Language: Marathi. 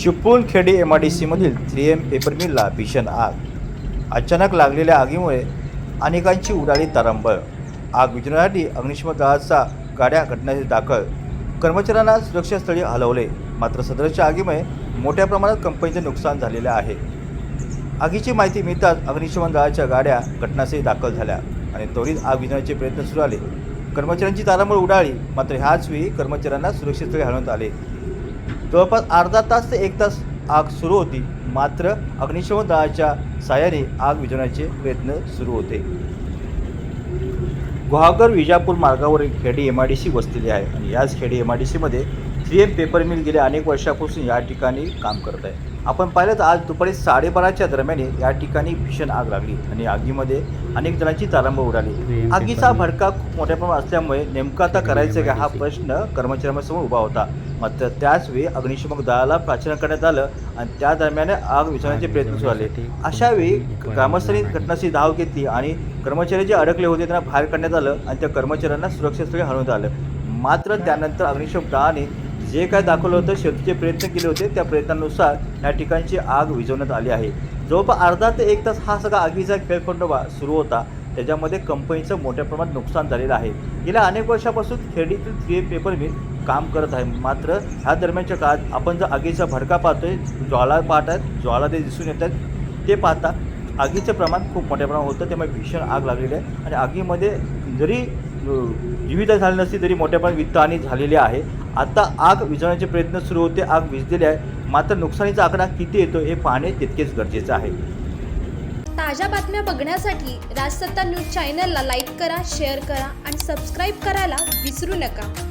चिपळूणखेडी एम आय डी सीमधील थ्री एम पेपर मिलला भीषण आग. अचानक लागलेल्या आगीमुळे अनेकांची उडाली तारंबळ. आग विझण्यासाठी अग्निशमन दलाचा गाड्या घटनास्थळी दाखल. कर्मचाऱ्यांना सुरक्षास्थळी हलवले. मात्र सदरच्या आगीमुळे मोठ्या प्रमाणात कंपनीचे नुकसान झालेले आहे. आगीची माहिती मिळताच अग्निशमन दलाच्या गाड्या घटनास्थळी दाखल झाल्या आणि त्वरित आग विझण्याचे प्रयत्न सुरू आले कर्मचाऱ्यांची तारांबळ उडाली. मात्र ह्याच वेळी कर्मचाऱ्यांना सुरक्षितस्थळी हलवण्यात आले. जवळपास अर्धा तास ते एक तास आग सुरू होती. मात्र अग्निशमन दलाच्या साहाय्याने आग विझवण्याचे प्रयत्न सुरू होते. गुहागर विजापूर मार्गावरील Khedi M I D C वसलेली आहे आणि याच खेडी एम आय डी सीमध्ये थ्री एम पेपर मिल गेल्या अनेक वर्षापासून या ठिकाणी काम करत आहे. आपण पाहिलं तर आज दुपारी साडेबाराच्या दरम्यान या ठिकाणी भीषण आग लागली आणि आगीमध्ये अनेक जणांची तारांबळ उडाली. आगीचा भडका खूप मोठ्या प्रमाणात असल्यामुळे नेमकं आता करायचं का हा प्रश्न कर्मचाऱ्यांसमोर उभा होता. मात्र त्याच वेळी अग्निशमक दलाला प्राचीन करण्यात आलं आणि त्या दरम्यान आग विझवण्याचे प्रयत्न सुरू आले अशा वेळी ग्रामस्थांनी घटनास्थळी धाव घेतली आणि कर्मचारी जे अडकले होते त्यांना बाहेर काढण्यात आलं आणि त्या कर्मचाऱ्यांना सुरक्षितस्थळी हलवण्यात आलं. मात्र त्यानंतर अग्निशमक दलाने जे काय दाखवलं होतं शेवटचे प्रयत्न केले होते त्या प्रयत्नानुसार या ठिकाणची आग विझवण्यात आली आहे. जवळपास अर्धा ते एक तास हा सगळा आगीचा खेळखंडोबा सुरू होता. त्याच्यामध्ये कंपनीचं मोठ्या प्रमाणात नुकसान झालेलं आहे. गेल्या अनेक वर्षापासून खेडीतील थ्री पेपर मिल काम करत आहे. मात्र ह्या दरम्यानच्या काळात आपण जर आगीचा भडका पाहतोय ज्वाला पाहत आहेत ज्वाला ते दिसून येत आहेत ते पाहता आगीचं प्रमाण खूप मोठ्या प्रमाणात होतं. त्यामुळे भीषण आग लागलेली आहे. आणि आगीमध्ये जरी अ, जीवित झाली नसली तरी मोठ्या प्रमाणात वित्तहानी झालेली आहे. आता आग विझवण्याचे प्रयत्न सुरू होते. आग विझलेली आहे. मात्र नुकसानीचा आकडा किती येतो हे पाहणे तितकेच गरजेचं आहे. ताज्या बातम्या बघण्यासाठी राजसत्ता न्यूज चॅनलला लाईक करा शेअर करा आणि सबस्क्राईब करायला विसरू नका.